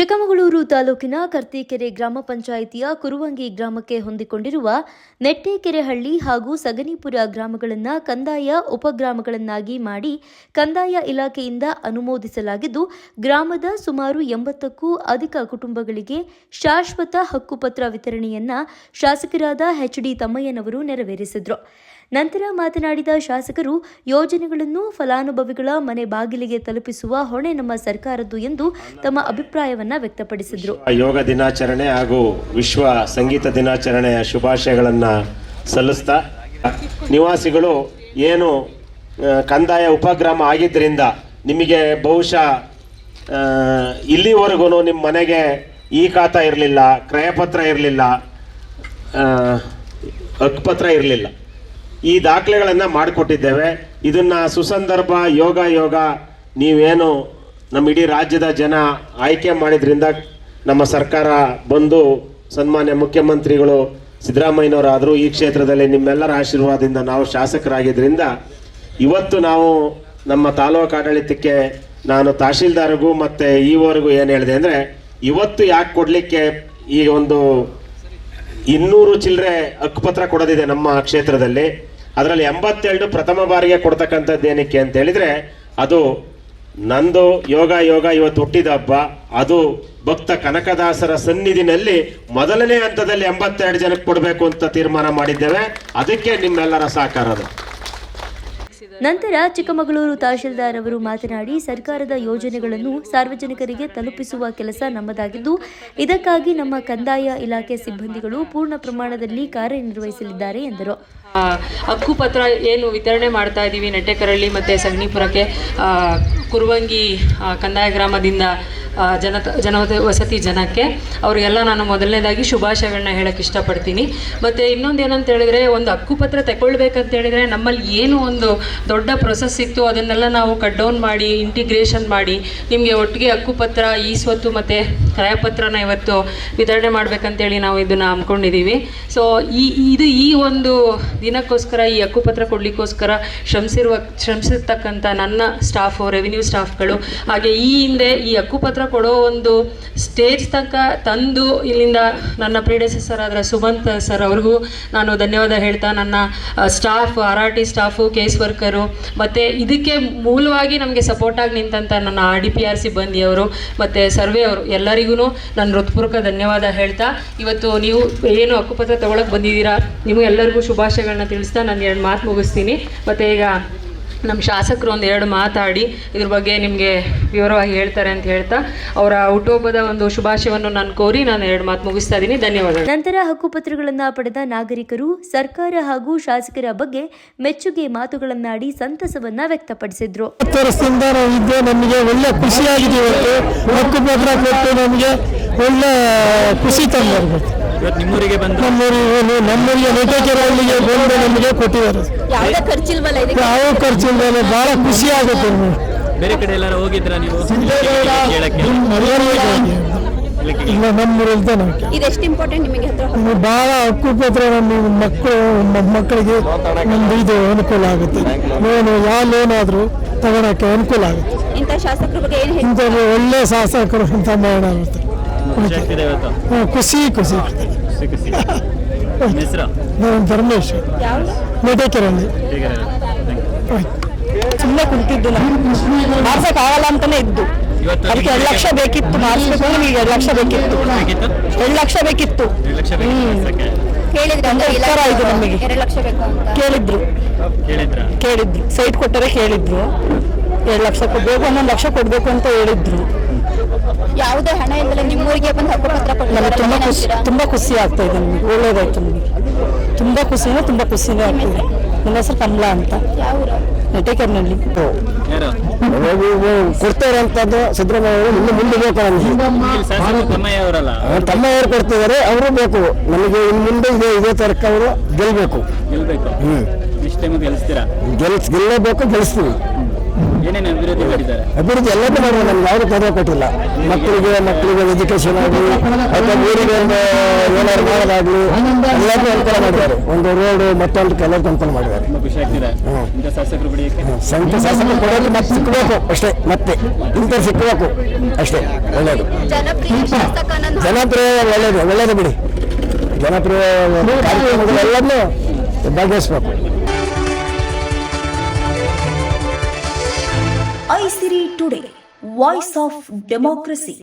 ಚಿಕ್ಕಮಗಳೂರು ತಾಲೂಕಿನ ಕರ್ತಿಕೆರೆ ಗ್ರಾಮ ಪಂಚಾಯಿತಿಯ ಕುರುವಂಗಿ ಗ್ರಾಮಕ್ಕೆ ಹೊಂದಿಕೊಂಡಿರುವ ನೆಟ್ಟೇಕೆರೆಹಳ್ಳಿ ಹಾಗೂ ಸಗನಿಪುರ ಗ್ರಾಮಗಳನ್ನು ಕಂದಾಯ ಉಪಗ್ರಾಮಗಳನ್ನಾಗಿ ಮಾಡಿ ಕಂದಾಯ ಇಲಾಖೆಯಿಂದ ಅನುಮೋದಿಸಲಾಗಿದ್ದು, ಗ್ರಾಮದ ಸುಮಾರು ಎಂಬತ್ತಕ್ಕೂ ಅಧಿಕ ಕುಟುಂಬಗಳಿಗೆ ಶಾಶ್ವತ ಹಕ್ಕುಪತ್ರ ವಿತರಣೆಯನ್ನ ಶಾಸಕರಾದ ಎಚ್ಡಿ ತಮ್ಮಯ್ಯನವರು ನೆರವೇರಿಸಿದರು. ನಂತರ ಮಾತನಾಡಿದ ಶಾಸಕರು, ಯೋಜನೆಗಳನ್ನು ಫಲಾನುಭವಿಗಳ ಮನೆ ಬಾಗಿಲಿಗೆ ತಲುಪಿಸುವ ಹೊಣೆ ನಮ್ಮ ಸರ್ಕಾರದ್ದು ಎಂದು ತಮ್ಮ ಅಭಿಪ್ರಾಯವನ್ನ ವ್ಯಕ್ತಪಡಿಸಿದರು. ಯೋಗ ದಿನಾಚರಣೆ ಹಾಗೂ ವಿಶ್ವ ಸಂಗೀತ ದಿನಾಚರಣೆಯ ಶುಭಾಶಯಗಳನ್ನು ಸಲ್ಲಿಸ್ತಾ, ನಿವಾಸಿಗಳು ಏನು ಕಂದಾಯ ಉಪಗ್ರಾಮ ಆಗಿದ್ದರಿಂದ ನಿಮಗೆ ಬಹುಶಃ ಇಲ್ಲಿವರೆಗೂ ನಿಮ್ಮ ಮನೆಗೆ ಈ ಖಾತಾ ಇರಲಿಲ್ಲ, ಕ್ರಯಪತ್ರ ಇರಲಿಲ್ಲ ಹಕ್ಕುಪತ್ರ ಇರಲಿಲ್ಲ. ಈ ದಾಖಲೆಗಳನ್ನು ಮಾಡಿಕೊಟ್ಟಿದ್ದೇವೆ. ಇದನ್ನು ಸುಸಂದರ್ಭ ಯೋಗ ಯೋಗ ನೀವೇನು ನಮ್ಮ ಇಡೀ ರಾಜ್ಯದ ಜನ ಆಯ್ಕೆ ಮಾಡಿದ್ರಿಂದ ನಮ್ಮ ಸರ್ಕಾರ ಬಂದು ಸನ್ಮಾನ್ಯ ಮುಖ್ಯಮಂತ್ರಿಗಳು ಸಿದ್ದರಾಮಯ್ಯನವರಾದರೂ ಈ ಕ್ಷೇತ್ರದಲ್ಲಿ ನಿಮ್ಮೆಲ್ಲರ ಆಶೀರ್ವಾದದಿಂದ ನಾವು ಶಾಸಕರಾಗಿದ್ದರಿಂದ ಇವತ್ತು ನಾವು ನಮ್ಮ ತಾಲೂಕು ಆಡಳಿತಕ್ಕೆ ನಾನು ತಹಶೀಲ್ದಾರ್ಗೂ ಮತ್ತು ಈವರೆಗೂ ಏನು ಹೇಳಿದೆ ಅಂದರೆ ಇವತ್ತು ಯಾಕೆ ಕೊಡಲಿಕ್ಕೆ ಈ ಒಂದು ಇನ್ನೂರು ಚಿಲ್ಲರೆ ಹಕ್ಕುಪತ್ರ ಕೊಡೋದಿದೆ ನಮ್ಮ ಕ್ಷೇತ್ರದಲ್ಲಿ. ಅದರಲ್ಲಿ ಎಂಬತ್ತೆರಡು ಪ್ರಥಮ ಬಾರಿಗೆ ಕೊಡ್ತಕ್ಕಂಥದ್ದು ಏನಕ್ಕೆ ಅಂತ ಹೇಳಿದ್ರೆ, ಅದು ನಂದು ಯೋಗ ಯೋಗ ಇವತ್ತು ಹುಟ್ಟಿದ ಹಬ್ಬ. ಅದು ಭಕ್ತ ಕನಕದಾಸರ ಸನ್ನಿಧಿನಲ್ಲಿ ಮೊದಲನೇ ಹಂತದಲ್ಲಿ ಎಂಬತ್ತೆರಡು ಜನಕ್ಕೆ ಕೊಡಬೇಕು ಅಂತ ತೀರ್ಮಾನ ಮಾಡಿದ್ದೇವೆ. ಅದಕ್ಕೆ ನಿಮ್ಮೆಲ್ಲರ ಸಹಕಾರ ನಂತರ ಚಿಕ್ಕಮಗಳೂರು ತಹಶೀಲ್ದಾರ್ ಅವರು ಮಾತನಾಡಿ, ಸರ್ಕಾರದ ಯೋಜನೆಗಳನ್ನು ಸಾರ್ವಜನಿಕರಿಗೆ ತಲುಪಿಸುವ ಕೆಲಸ ನಮ್ಮದಾಗಿದ್ದು, ಇದಕ್ಕಾಗಿ ನಮ್ಮ ಕಂದಾಯ ಇಲಾಖೆ ಸಿಬ್ಬಂದಿಗಳು ಪೂರ್ಣ ಪ್ರಮಾಣದಲ್ಲಿ ಕಾರ್ಯನಿರ್ವಹಿಸಲಿದ್ದಾರೆ ಎಂದರು. ಹಕ್ಕುಪತ್ರ ಏನು ವಿತರಣೆ ಮಾಡ್ತಾ ಇದ್ದೀವಿ ನೆಟ್ಟೆಕರಳ್ಳಿ ಮತ್ತು ಸಗಣಿಪುರಕ್ಕೆ ಕುರುವಂಗಿ ಕಂದಾಯ ಗ್ರಾಮದಿಂದ ಜನ ಜನ ವಸತಿ ಜನಕ್ಕೆ ಅವರಿಗೆಲ್ಲ ನಾನು ಮೊದಲನೇದಾಗಿ ಶುಭಾಶಯಗಳನ್ನ ಹೇಳಕ್ಕೆ ಇಷ್ಟಪಡ್ತೀನಿ. ಮತ್ತು ಇನ್ನೊಂದು ಏನಂತ ಹೇಳಿದರೆ ಒಂದು ಹಕ್ಕುಪತ್ರ ತಗೊಳ್ಬೇಕಂತ ಹೇಳಿದರೆ ನಮ್ಮಲ್ಲಿ ಏನು ಒಂದು ದೊಡ್ಡ ಪ್ರೊಸೆಸ್ ಇತ್ತು ಅದನ್ನೆಲ್ಲ ನಾವು ಕಟ್ ಡೌನ್ ಮಾಡಿ ಇಂಟಿಗ್ರೇಷನ್ ಮಾಡಿ, ನಿಮಗೆ ಒಟ್ಟಿಗೆ ಹಕ್ಕುಪತ್ರ ಈ ಸ್ವತ್ತು ಮತ್ತು ಕ್ರಯಪತ್ರನ ಇವತ್ತು ವಿತರಣೆ ಮಾಡಬೇಕಂತೇಳಿ ನಾವು ಇದನ್ನು ಹಮ್ಮಿಕೊಂಡಿದ್ದೀವಿ ಸೊ ಈ, ಇದು ಈ ಒಂದು ದಿನಕ್ಕೋಸ್ಕರ ಈ ಹಕ್ಕುಪತ್ರ ಕೊಡಲಿಕ್ಕೋಸ್ಕರ ಶ್ರಮಿಸಿರುವ, ಶ್ರಮಿಸಿರ್ತಕ್ಕಂಥ ನನ್ನ ಸ್ಟಾಫು ರೆವಿನ್ಯೂ ಸ್ಟಾಫ್ಗಳು ಹಾಗೆ ಈ ಹಿಂದೆ ಈ ಹಕ್ಕುಪತ್ರ ಕೊಡೋ ಒಂದು ಸ್ಟೇಜ್ ತನಕ ತಂದು ಇಲ್ಲಿಂದ ನನ್ನ ಸರ್ ಆದ ಸುಮಂತ್ ಸರ್ ಅವ್ರಿಗೂ ನಾನು ಧನ್ಯವಾದ ಹೇಳ್ತಾ ನನ್ನ staff R R T staff case worker ಮತ್ತು ಇದಕ್ಕೆ ಮೂಲವಾಗಿ ನಮಗೆ ಸಪೋರ್ಟಾಗಿ ನಿಂತಂಥ ನನ್ನ ಆರ್ ಡಿ ಪಿ ಆರ್ ಸಿಬ್ಬಂದಿಯವರು ಮತ್ತು ಸರ್ವೆ ಅವರು ಎಲ್ಲರಿಗೂ ನಾನು ಹೃತ್ಪೂರ್ವಕ ಧನ್ಯವಾದ ಹೇಳ್ತಾ, ಇವತ್ತು ನೀವು ಏನು ಹಕ್ಕುಪತ್ರ ತಗೊಳಕ್ಕೆ ಬಂದಿದ್ದೀರಾ, ನಿಮಗೆಲ್ಲರಿಗೂ ಶುಭಾಶಯಗಳನ್ನ ತಿಳಿಸ್ತಾ ನಾನು ಎರಡು ಮಾತು ಮುಗಿಸ್ತೀನಿ, ಮತ್ತು ಈಗ ನಮ್ಮ ಶಾಸಕರು ಒಂದು ಎರಡು ಮಾತಾಡಿ ಇದ್ರ ಬಗ್ಗೆ ನಿಮಗೆ ವಿವರವಾಗಿ ಹೇಳ್ತಾರೆ ಅಂತ ಹೇಳ್ತಾ ಅವರ ಹುಟ್ಟುಹಬ್ಬದ ಒಂದು ಶುಭಾಶಯವನ್ನು ನಾನು ಕೋರಿ ನಾನು ಎರಡು ಮಾತು ಮುಗಿಸ್ತಾ ಇದ್ದೀನಿ. ಧನ್ಯವಾದಗಳು. ನಂತರ ಹಕ್ಕುಪತ್ರಗಳನ್ನು ಪಡೆದ ನಾಗರಿಕರು ಸರ್ಕಾರ ಹಾಗೂ ಶಾಸಕರ ಬಗ್ಗೆ ಮೆಚ್ಚುಗೆ ಮಾತುಗಳನ್ನಾಡಿ ಸಂತಸವನ್ನ ವ್ಯಕ್ತಪಡಿಸಿದ್ರು. ನಮಗೆ ಒಳ್ಳೆ ಖುಷಿಯಾಗಿದೆ ಹಕ್ಕುಪತ್ರ ಕೊಟ್ಟು ನಮಗೆ ಒಳ್ಳೆ ಖುಷಿ ತಂದು ಇವತ್ತು ನಿಮ್ಮೂರಿಗೆ ಬಂದು ನಮ್ಮೂರಿಗೆ ನಮ್ಮೂರಿಗೆ ಬಂದು ನಮಗೆ ಕೊಟ್ಟಿದ್ದಾರೆ. ಯಾವುದೇ ಖರ್ಚಿಲ್ವಲ್ಲ ಇದಕ್ಕೆ? ಯಾವ ಬಹಳ ಖುಷಿ ಆಗುತ್ತೆ. ನಮಗೆ ಬೇರೆ ಕಡೆ ಎಲ್ಲಾರು ಹೋಗಿದ್ರ ನೀವು? ಕೇಳಕ್ಕೆ ಇಲ್ಲ ನಮ್ಮೂರಲ್ಲಿ ಇದು ಇದೆಷ್ಟು ಇಂಪಾರ್ಟೆಂಟ್ ನಿಮಗೆ ಹತ್ರ? ನಮ್ಮ ಮಕ್ಕಳು ಮಕ್ಕಳಿಗೆ ನಮ್ದು ಇದು ಅನುಕೂಲ ಆಗುತ್ತೆ. ಲೋನು ಯಾವ ಲೋನ್ ಆದರೂ ತಗೊಳಕ್ಕೆ ಅನುಕೂಲ ಆಗುತ್ತೆ. ಇಂಥ ಶಾಸಕರ ಬಗ್ಗೆ ಏನು ಇಂಥ ಒಳ್ಳೆ ಶಾಸಕರು ಅಂತ ಮಾಡಾಗುತ್ತೆ ಖುಷಿ ಆಗ್ತಿದೆ ಇವತ್ತು ಹ್ಮ್, ಖುಷಿ ಖುಷಿ. ಆಗ್ತದೆ ಖುಷಿ ಖುಷಿ. ನಿಮ್ಮ ಹೆಸರು? ನಾನು ಧರ್ಮೇಶ್. ಹೇಗೆ ಸುಮ್ಮನೆ ಕುಂತಿದ್ದು ಮಾಡ್ಸಕ್ ಆಗಲ್ಲ ಅಂತಾನೆ ಇದ್ದು. ಇವತ್ತು ಅದಕ್ಕೆ ಎರಡು ಲಕ್ಷ ಬೇಕಿತ್ತು ಮಾಡಿಸ್ಬೇಕು ಅಂದ್ರೆ ಈಗ ಎರಡು ಲಕ್ಷ ಬೇಕಿತ್ತು. ಬೇಕಿತ್ತು? ಎರಡು ಲಕ್ಷ ಬೇಕಿತ್ತು. ಎರಡು ಲಕ್ಷ ಬೇಕು ಮಾಡ್ಸಕ್ಕೆ. ಕೇಳಿದ್ರೆ ಅಂದ್ರೆ ಉತ್ತರ ಇದು ನಮಗೆ. ಎರಡು ಲಕ್ಷ ಬೇಕು ಅಂತ. ಕೇಳಿದ್ರು. ಕೇಳಿದ್ರಾ? ಕೇಳಿದ್ರು. ಸೈಟ್ ಕೊಟ್ಟರೆ ಕೇಳಿದ್ರು. ಎರಡು ಲಕ್ಷ ಕೊಡ್ಬೇಕು ಒಂದೊಂದು ಲಕ್ಷ ಕೊಡ್ಬೇಕು ಅಂತ ಹೇಳಿದ್ರು. ಯಾವುದೇ ಹಣ ಇಲ್ಲದೆ ನಿಮ್ಮೂರಿಗೆ ಬಂದು ಹಕ್ಕುಪತ್ರ ನಮ್ಗೆ ತುಂಬಾ ಖುಷಿ ತುಂಬಾ ಖುಷಿ ಆಗ್ತಾ ಇದೆ ನಮಗೆ. ಒಳ್ಳೇದಾಯ್ತು ನಮಗೆ. ತುಂಬಾ ಖುಷಿನೂ ತುಂಬಾ ಖುಷಿನೂ ಆಗ್ತಿದೆ. ನನ್ನ ಹೆಸರು ಕಮಲಾ ಅಂತ? ನೆಟಕೆರೆನಲ್ಲಿ ಯಾರು ಕೊಡ್ತಾರೆ ಅಂತದ್ದು ಸಿದ್ದರಾಮಯ್ಯ ಅವರು ಇನ್ನು ಮುಂದೆ ಬೇಕು ನಮಗೆ. ಇಲ್ಲಿ ಶಾಸಕ ತಮ್ಮಯ್ಯ ಅವರಲ್ಲ ತಮ್ಮವರು ಕೊಡ್ತಿದ್ದಾರೆ ಅವರು ಬೇಕು. ನಮಗೆ ಇನ್ನು ಮುಂದೆ ಇದೇ ಇದೇ ತರಕ ಅವರು ಗೆಲ್ಬೇಕು. ಗೆಲ್ಬೇಕು. ಹ್ಞೂ ಇಷ್ಟು ಟೈಮ್ ಗೆಲ್ಲಿಸ್ತೀರಾ ಗೆಲ್ಸ್ ಗೆಲ್ಲಬೇಕು ಗೆಲ್ಲಿಸ್ತೀವಿ ಅಭಿವೃದ್ಧಿ ಎಲ್ಲ ಮಾಡುವ ಎಲ್ಲದೂ ನಮ್ಗೆ ಯಾವುದು ತೊಂದರೆ ಕೊಟ್ಟಿಲ್ಲ. ಮಕ್ಕಳಿಗೆ ಮಕ್ಕಳಿಗೆ ಎಜುಕೇಶನ್ ಆಗಲಿ ಅಥವಾ ಊರಿಗೆ ಒಂದು ಏನಾದ್ರು ಮಾಡೋದಾಗಲಿ ಎಲ್ಲರೂ ಅನುಕೂಲ ಮಾಡಿದ್ದಾರೆ. ಒಂದು ರೋಡು ಮತ್ತೊಂದು ಕೆಲವರು ಅನುಕೂಲ ಮಾಡಿದ್ದಾರೆ. ಸಂಖ್ಯೆ ಖುಷಿ ಆಗ್ತಿದೆ. ಇಂಥ ಶಾಸಕರು ಕೊಡೋದು ಮತ್ತೆ ಸಿಕ್ಕಬೇಕು ಅಷ್ಟೇ ಮತ್ತೆ. ಇಂಥ ಸಿಕ್ಕಬೇಕು ಅಷ್ಟೇ ಒಳ್ಳೇದು. ಜನಪ್ರಿಯ ಒಳ್ಳೇದು ಒಳ್ಳೇದು ಬಿಡಿ. ಜನಪ್ರಿಯ ಕಾರ್ಯಕ್ರಮಗಳೆಲ್ಲದನ್ನೂ ಭಾಗವಹಿಸ್ಬೇಕು. today, Voice of Democracy.